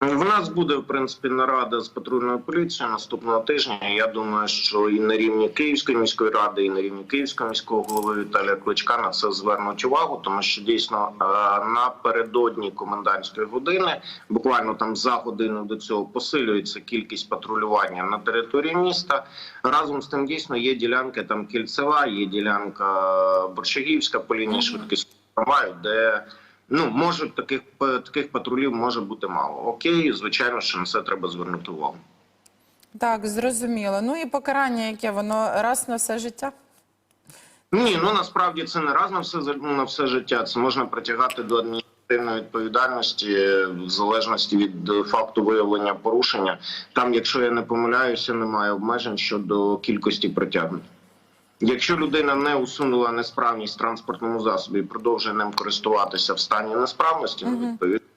В нас буде в принципі нарада з патрульною поліцією наступного тижня. Я думаю, що і на рівні Київської міської ради, і на рівні Київського міського голови Віталія Кличка на це звернуть увагу, тому що дійсно е, напередодні комендантської години, буквально там за годину до цього посилюється кількість патрулювання на території міста. Разом з тим дійсно є ділянки там кільцева, є ділянка Борщагівська по лінії швидкісного де Ну, може таких таких патрулів може бути мало. Окей, звичайно, що на це треба звернути увагу. Так, зрозуміло. Ну і покарання, яке воно раз на все життя. Ні, ну насправді це не раз на все на все життя. Це можна притягати до адміністративної відповідальності е, в залежності від е, факту виявлення порушення. Там, якщо я не помиляюся, немає обмежень щодо кількості притягнень. Якщо людина не усунула несправність в транспортному засобі і продовжує ним користуватися в стані несправності, ну відповідно